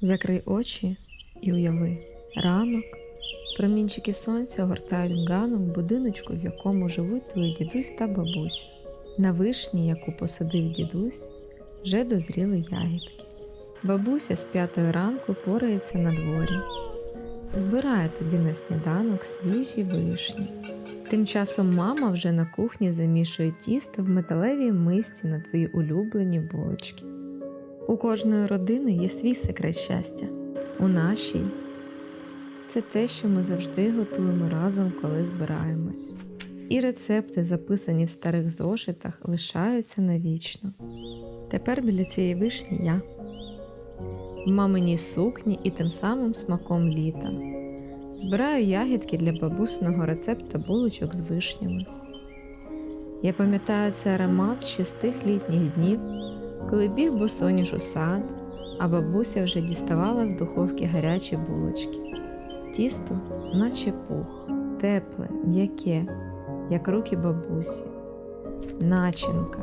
Закрий очі і уяви ранок. Промінчики сонця огортають ганок будиночку, в якому живуть твої дідусь та бабуся. На вишні, яку посадив дідусь, вже дозріли ягідки. Бабуся з п'ятої ранку порається на дворі. Збирає тобі на сніданок свіжі вишні. Тим часом мама вже на кухні замішує тісто в металевій мисці на твої улюблені булочки. У кожної родини є свій секрет щастя. У нашій це те, що ми завжди готуємо разом, коли збираємось. І рецепти, записані в старих зошитах, лишаються навічно. Тепер біля цієї вишні я в маминій сукні і тим самим смаком літа. Збираю ягідки для бабусиного рецепта булочок з вишнями. Я пам'ятаю цей аромат ще літніх днів, коли біг босоніж у сад, а бабуся вже діставала з духовки гарячі булочки. Тісто, наче пух, тепле, м'яке, як руки бабусі, начинка,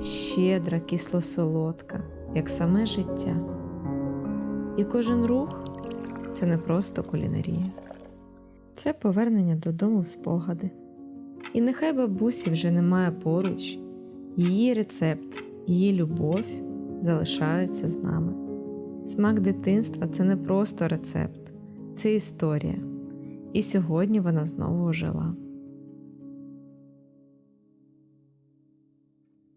щедра, кисло-солодка, як саме життя. І кожен рух це не просто кулінарія, це повернення додому в спогади. І нехай бабусі вже немає поруч, її рецепт, її любов залишаються з нами. Смак дитинства це не просто рецепт, це історія. І сьогодні вона знову ожила.